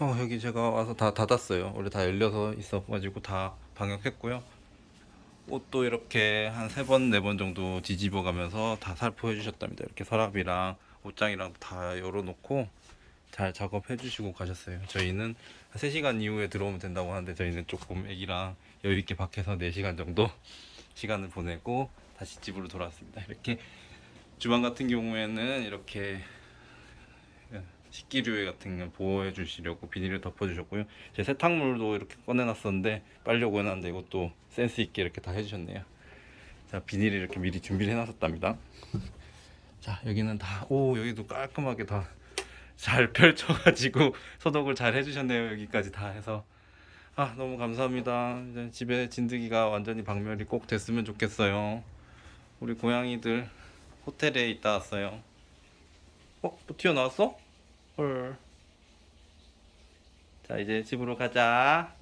어, 여기 제가 와서 다 닫았어요. 원래 다 열려서 있어가지고 다 방역했고요. 옷도 이렇게 한 세 번, 네 번 정도 뒤집어 가면서 다 살포해 주셨답니다. 이렇게 서랍이랑 옷장이랑 다 열어놓고 잘 작업해 주시고 가셨어요. 저희는 한 3시간 이후에 들어오면 된다고 하는데 저희는 조금 애기랑 여유있게 밖에서 4시간 정도 시간을 보내고 다시 집으로 돌아왔습니다. 이렇게 주방 같은 경우에는 이렇게 식기류 같은 거 보호해 주시려고 비닐을 덮어 주셨고요. 제 세탁물도 이렇게 꺼내 놨었는데 빨려고 해놨는데 이것도 센스 있게 이렇게 다 해주셨네요. 자 비닐을 이렇게 미리 준비를 해놨었답니다. 자 여기는 다 오 여기도 깔끔하게 다 잘 펼쳐가지고 소독을 잘 해주셨네요. 여기까지 다 해서 아 너무 감사합니다. 이제 집에 진드기가 완전히 박멸이 꼭 됐으면 좋겠어요. 우리 고양이들 호텔에 있다 왔어요. 어? 또 튀어나왔어? 헐. 자, 이제 집으로 가자.